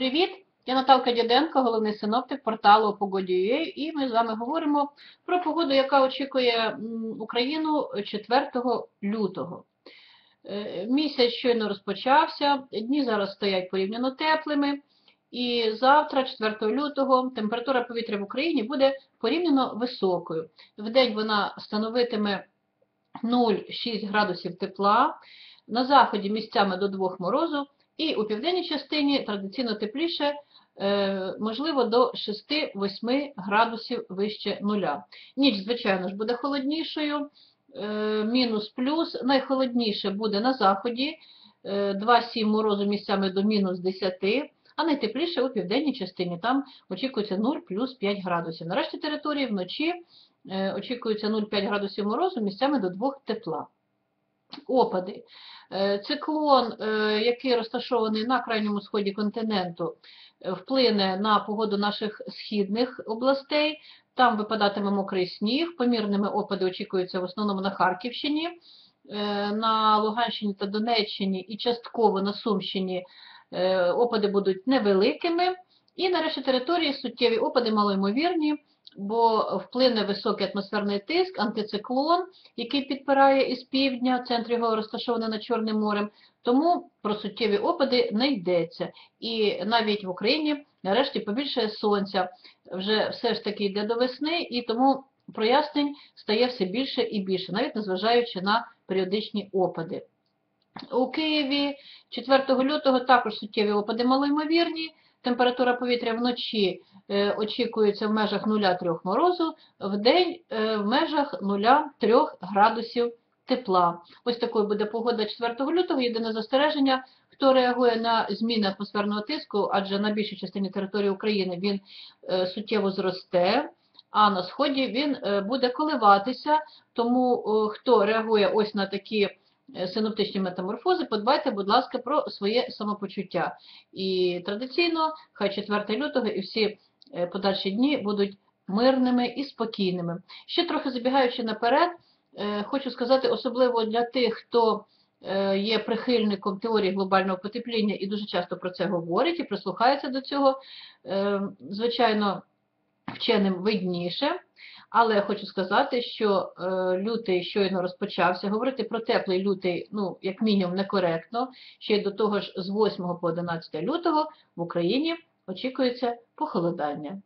Привіт! Я Наталка Дяденко, головний синоптик порталу Погоді.ua, і ми з вами говоримо про погоду, яка очікує Україну 4 лютого. Е, Місяць щойно розпочався, дні зараз стоять порівняно теплими, і завтра, 4 лютого, температура повітря в Україні буде порівняно високою. Вдень вона становитиме 0,6 градусів тепла, на заході місцями до 2 морозу, і у південній частині традиційно тепліше, е, можливо, до 6-8 градусів вище нуля. Ніч, звичайно ж, буде холоднішою, е, мінус плюс. Найхолодніше буде на заході, е, 2-7 морозу місцями до мінус 10, а найтепліше у південній частині. Там очікується 0 плюс 5 градусів. На решті території вночі е, очікується 0,5 градусів морозу місцями до 2 тепла. Опади. Е, Циклон, е, який розташований на крайньому сході континенту, е, вплине на погоду наших східних областей. Там випадатиме мокрий сніг, помірними опади очікуються в основному на Харківщині, на Луганщині та Донеччині і частково на Сумщині опади будуть невеликими. І на решті території суттєві опади малоймовірні, бо вплине високий атмосферний тиск, антициклон, який підпирає із півдня, центр його розташований над Чорним морем, тому про суттєві опади не йдеться. І навіть в Україні нарешті побільшає сонця, вже все ж таки йде до весни, і тому прояснень стає все більше і більше, навіть незважаючи на періодичні опади. У Києві 4 лютого також суттєві опади малоймовірні. Температура повітря вночі очікується в межах 0,3 морозу, в день е, в межах 0,3 градусів тепла. Ось такою буде погода 4 лютого. Єдине застереження, хто реагує на зміни атмосферного тиску, адже на більшій частині території України він е, суттєво зросте, а на сході він е, буде коливатися. Тому е, хто реагує ось на такі е, синоптичні метаморфози, подбайте, будь ласка, про своє самопочуття. І традиційно, хай 4 лютого і всі е, подальші дні будуть мирними і спокійними. Ще трохи забігаючи наперед, е, хочу сказати, особливо для тих, хто е, є прихильником теорії глобального потепління і дуже часто про це говорить і прислухається до цього, е, звичайно, вченим видніше. Але я хочу сказати, що е, лютий щойно розпочався. Говорити про теплий лютий, ну, як мінімум, некоректно. Ще й до того ж, з 8 по 11 лютого в Україні очікується похолодання.